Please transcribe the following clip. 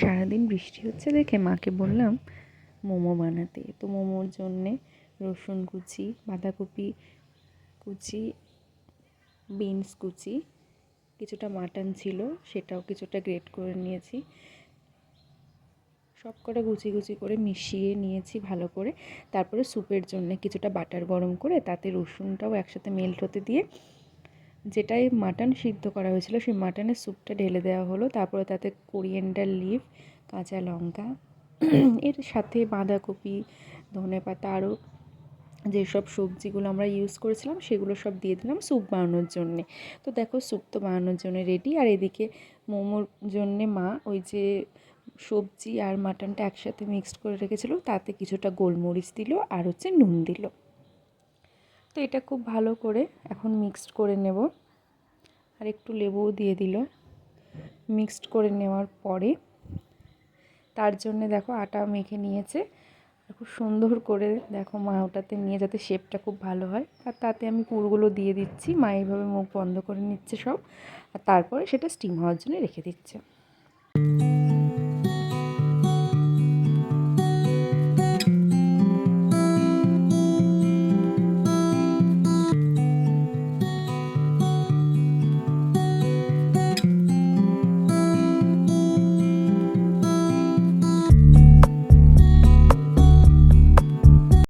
সারাদিন বৃষ্টি হচ্ছে দেখে মাকে বললাম, মোমো বানাতে। তো মোমোর জন্যে রসুন কুচি, বাঁধাকপি কুচি, বিনস কুচি, কিছুটা মাটন ছিল, সেটাও কিছুটা গ্রেট করে নিয়েছি। সব কটা কুচি কুচি করে মিশিয়ে নিয়েছি ভালো করে। তারপরে স্যুপের জন্য কিছুটা বাটার গরম করে তাতে রসুনটাও একসাথে মেল্ট হতে দিয়ে যেটাই মাটন সিদ্ধ করা হয়েছিল, সেই মাটনের স্যুপটা ঢেলে দেওয়া হলো। তারপরে তাতে কোরিয়েন্ডার লিভ কাঁচা লঙ্কা, এর সাথে বাঁধাকপি, ধনে পাতা, আরও যেসব সবজিগুলো আমরা ইউজ করেছিলাম, সেগুলো সব দিয়ে দিলাম স্যুপ বানানোর জন্যে। তো দেখো, স্যুপ তো বানানোর জন্য রেডি আর এদিকে মোমোর জন্যে মা ওই যে সবজি আর মাটনটা একসাথে মিক্সড করে রেখেছিলো, তাতে কিছুটা গোলমরিচ দিল আর হচ্ছে নুন দিল। তো এটা খুব ভালো করে এখন মিক্সড করে নেব। আর একটু লেবুও দিয়ে দিল। মিক্সড করে নেওয়ার পরে তার জন্যে দেখো আটা মেখে নিয়েছে। খুব সুন্দর করে দেখো মা ওটাতে নিয়ে যাতে শেপটা খুব ভালো হয়। আর তাতে আমি পুরগুলো দিয়ে দিচ্ছি। মা এইভাবে মুখ বন্ধ করে নিচ্ছে সব। আর তারপরে সেটা স্টিম হওয়ার জন্য রেখে দিচ্ছে।